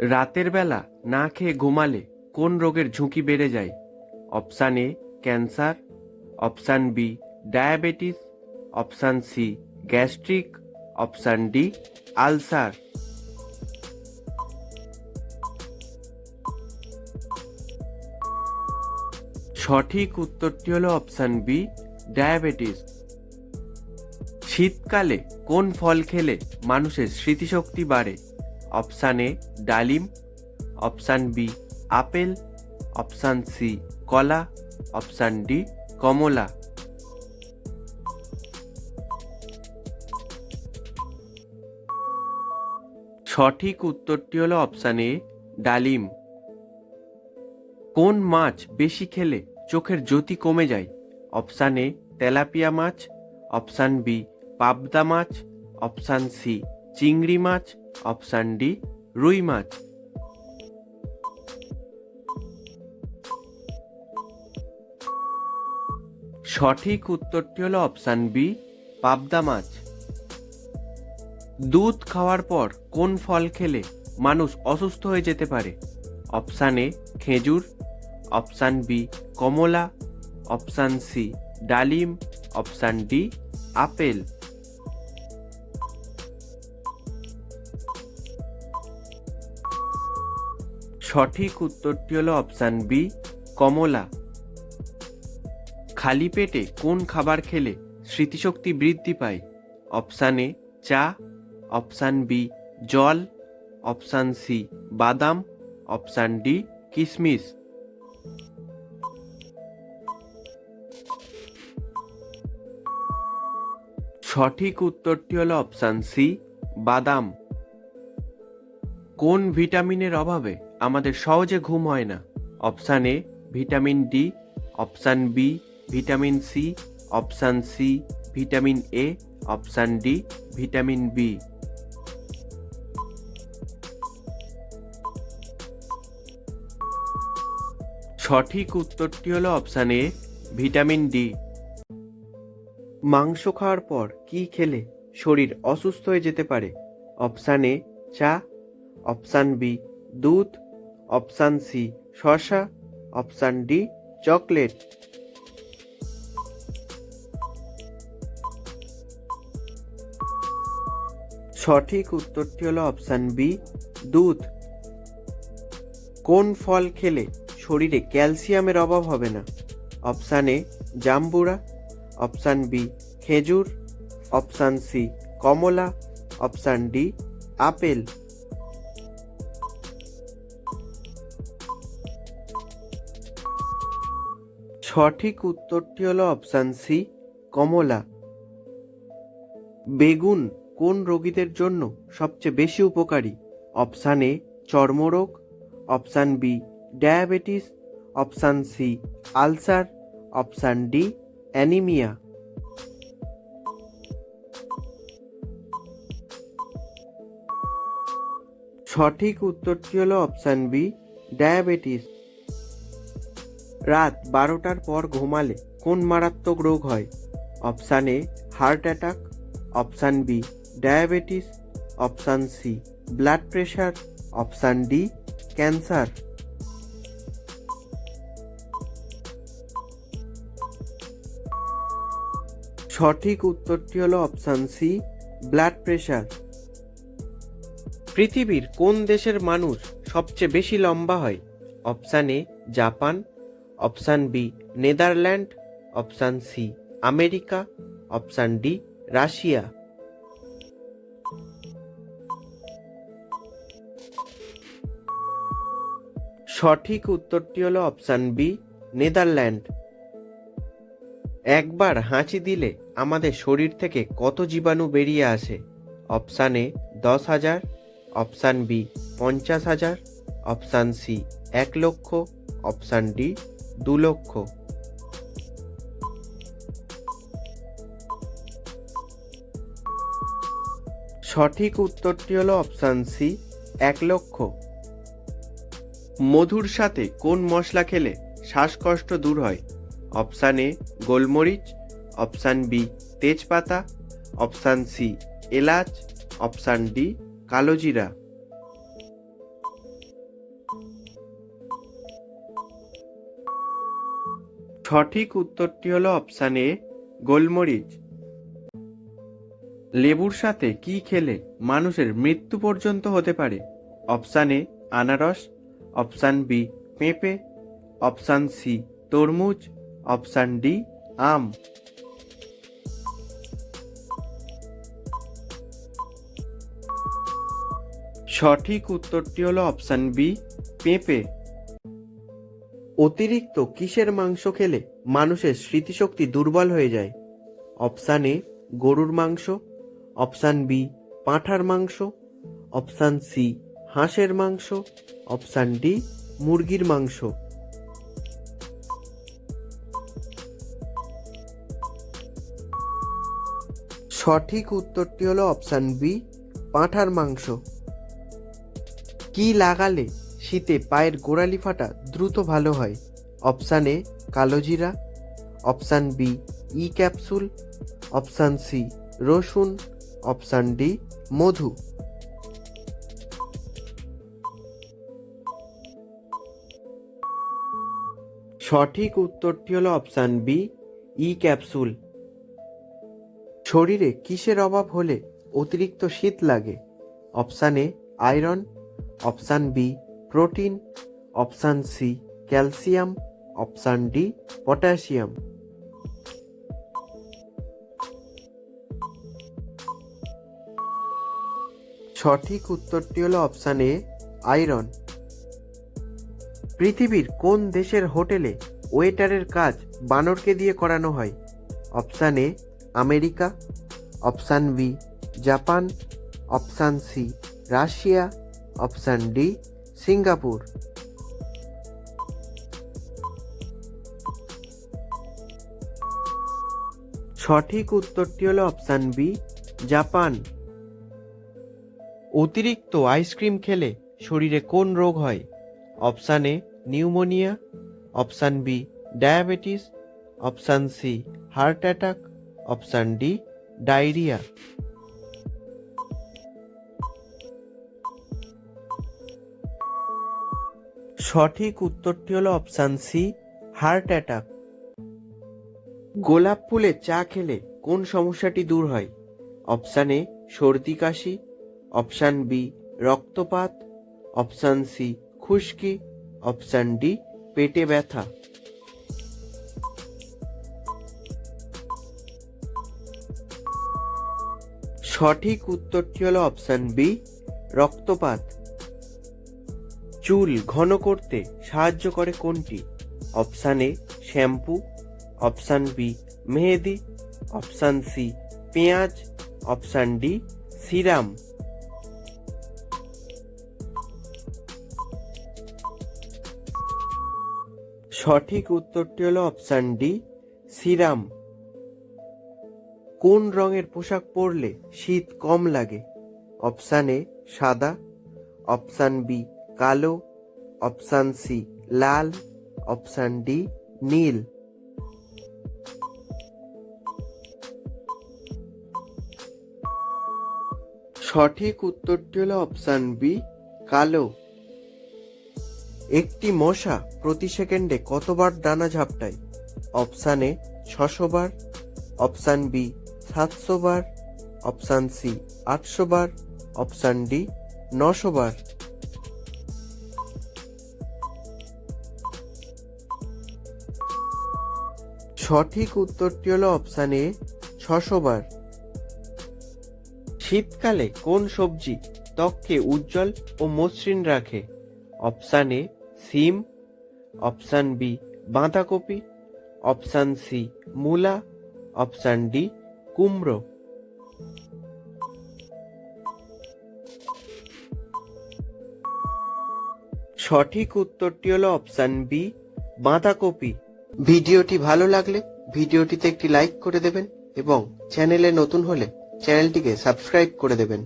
রাতের বেলা না খেয়ে ঘুমালে কোন রোগের ঝুঁকি বেড়ে যায়? Option A, cancer, option B, diabetes, option C, gastric, option D, ulcer. সঠিক উত্তরটি হলো অপশান বি, ডায়াবেটিস। শীতকালে কোন ফল খেলে মানুষের স্মৃতিশক্তি বাড়ে? অপশান এ ডালিম। Option B apple. Option C কলা। অপশান ডি কমলা। সঠিক উত্তরটি হলো অপশান এ ডালিম। কোন মাছ বেশি খেলে চোখের জ্যোতি কমে যায়? অপশান এ তেলাপিয়া মাছ। অপশান বি পাবদা মাছ। অপশান সি চিংড়ি মাছ, অপশান ডি, রুই মাছ। সঠিক উত্তরটি হলো অপশান বি, পাবদা মাছ। দুধ খাওয়ার পর কোন ফল খেলে মানুষ অসুস্থ হয়ে যেতে পারে? অপশান এ, খেজুর। অপশান বি, কমলা। অপশান সি, ডালিম। Option D, apple. সঠিক উত্তরটি হলো অপশান বি কমলা। খালি পেটে কোন খাবার খেলে স্মৃতিশক্তি বৃদ্ধি পায়? অপশান এ চা। অপশান বি জল। অপশান সি বাদাম। অপশান ডি কিশমিশ সঠিক উত্তরটি হলো অপশান সি বাদাম। কোন ভিটামিনের অভাবে আমাদের সহজে ঘুম হয় না। Option A, vitamin D, option B, vitamin C, option C, vitamin A, option D, vitamin B. সঠিক উত্তরটি হলো অপশান এ, ভিটামিন ডি। মাংস খাওয়ার পর কি খেলে শরীর অসুস্থ হয়ে যেতে পারে? অপশান এ, চা। অপশান বি, দুধ। অপশান সি, শসা। Option D, chocolate. সঠিক উত্তরটি হলো অপশান বি, দুধ। কোন ফল খেলে শরীরে ক্যালসিয়ামের অভাব হবে না? অপশান এ, জাম্বুরা। অপশান বি, খেজুর। অপশান সি, কমলা। Option D, apple. সঠিক উত্তরটি হলো অপশান সি কমলা। বেগুন কোন রোগীদের জন্য সবচেয়ে বেশি উপকারী? অপশান এ চর্মরোগ। Option B diabetes option C ulcer option D anaemia সঠিক উত্তরটি হলো অপশান বি ডায়াবেটিস রাত বারোটার পর ঘুমালে কোন মারাত্মক রোগ হয়? Option A, heart attack, option B, diabetes, option C, blood pressure, option D, cancer. সঠিক উত্তরটি হলো অপশান সি, ব্লাড প্রেশার। পৃথিবীর কোন দেশের মানুষ সবচেয়ে বেশি লম্বা হয়? Option A, Japan option B, Netherland, option C, America, option D, Russia. সঠিক উত্তরটি হলো অপশান বি, নেদারল্যান্ড। একবার হাঁচি দিলে আমাদের শরীর থেকে কত জীবাণু বেরিয়ে আসে? অপশান এ, দশ হাজার। অপশান বি, পঞ্চাশ হাজার। অপশান সি, এক লক্ষ। অপশান ডি দু লক্ষ। সঠিক উত্তরটি হলো অপশান সি এক লক্ষ। মধুর সাথে কোন মশলা খেলে শ্বাসকষ্ট দূর হয়? অপশান এ গোলমরিচ। অপশান বি তেজপাতা। অপশান সি এলাচ। অপশান ডি কালোজিরা সঠিক উত্তরটি হলো অপশান এ, গোলমরিচ। লেবুর সাথে কি খেলে মানুষের মৃত্যু পর্যন্ত হতে পারে? অপশান এ, আনারস। অপশান বি, পেঁপে। অপশান সি, তরমুজ। অপশান ডি, আম। সঠিক উত্তরটি হলো অপশান বি, পেঁপে। অতিরিক্ত কিসের মাংস খেলে মানুষের স্মৃতিশক্তি দুর্বল হয়ে যায়? অপশান এ, গরুর মাংস। অপশান বি, পাঁঠার মাংস। অপশান সি, হাঁসের মাংস। অপশান ডি, মুরগির মাংস। সঠিক উত্তরটি হলো অপশান বি, পাঁঠার মাংস। কি লাগালে শীতে পায়ের গোড়ালি ফাটা দ্রুত ভালো হয়। অপশান এ কালোজিরা option B, E capsule. Option C, রসুন। অপশান ডি, মধু। সঠিক উত্তরটি হলো অপশান বি, ই ক্যাপসুল। শরীরে কিসের অভাব হলে অতিরিক্ত শীত লাগে? Option A, iron. Option B protein, option C calcium, option D potassium. সঠিক উত্তরটি হলো অপশান এ আয়রন। পৃথিবীর কোন দেশের হোটেলে ওয়েটারের কাজ বানরকে দিয়ে করানো হয়? Option A America. Option B Japan. Option C Russia. Option D Singapore. সঠিক উত্তরটি হলো অপশান বি, জাপান। অতিরিক্ত আইসক্রিম খেলে শরীরে কোন রোগ হয়? Option A, pneumonia. Option B, diabetes. Option C, heart attack. Option D, diarrhoea. সঠিক উত্তরটি হলো অপশান সি হার্ট অ্যাটাক গোলাপ ফুলে চা খেলে কোন সমস্যাটি দূর হয়? অপশান এ সর্দি কাশি অপশান বি রক্তপাত অপশান সি খুশকি অপশান ডি পেটে ব্যথা। সঠিক উত্তরটি হলো অপশান বি রক্তপাত। চুল ঘন করতে সাহায্য করে কোনটি? Option A, shampoo, option B, Mehedi, option C, পেঁয়াজ, অপশান ডি, সিরাম। সঠিক উত্তরটি হলো অপশান ডি, সিরাম। কোন রঙের পোশাক পরলে শীত কম লাগে? অপশান এ, সাদা। অপশান বি কালো অপশান সি লাল অপশান ডি নীল। সঠিক উত্তরটি হলো অপশান বি কালো। একটি মশা প্রতি সেকেন্ডে কতবার ডানা ঝাপটায়? অপশান এ ছশো বার। অপশান বি সাতশো বার। অপশান সি আটশো বার। অপশান ডি নশো বার। সঠিক উত্তরটি হলো অপশান এ ছশো বার। শীতকালে কোন সবজি ত্বককে উজ্জ্বল ও মসৃণ রাখে? অপশান এ সিম অপশান বি বাঁধাকপি অপশান সি মূলা অপশান ডি কুমড়ো। সঠিক উত্তরটি হলো অপশান বি বাঁধাকপি। ভিডিওটি ভালো লাগলে ভিডিওটিতে একটি লাইক করে দেবেন এবং চ্যানেলে নতুন হলে চ্যানেলটিকে সাবস্ক্রাইব করে দেবেন।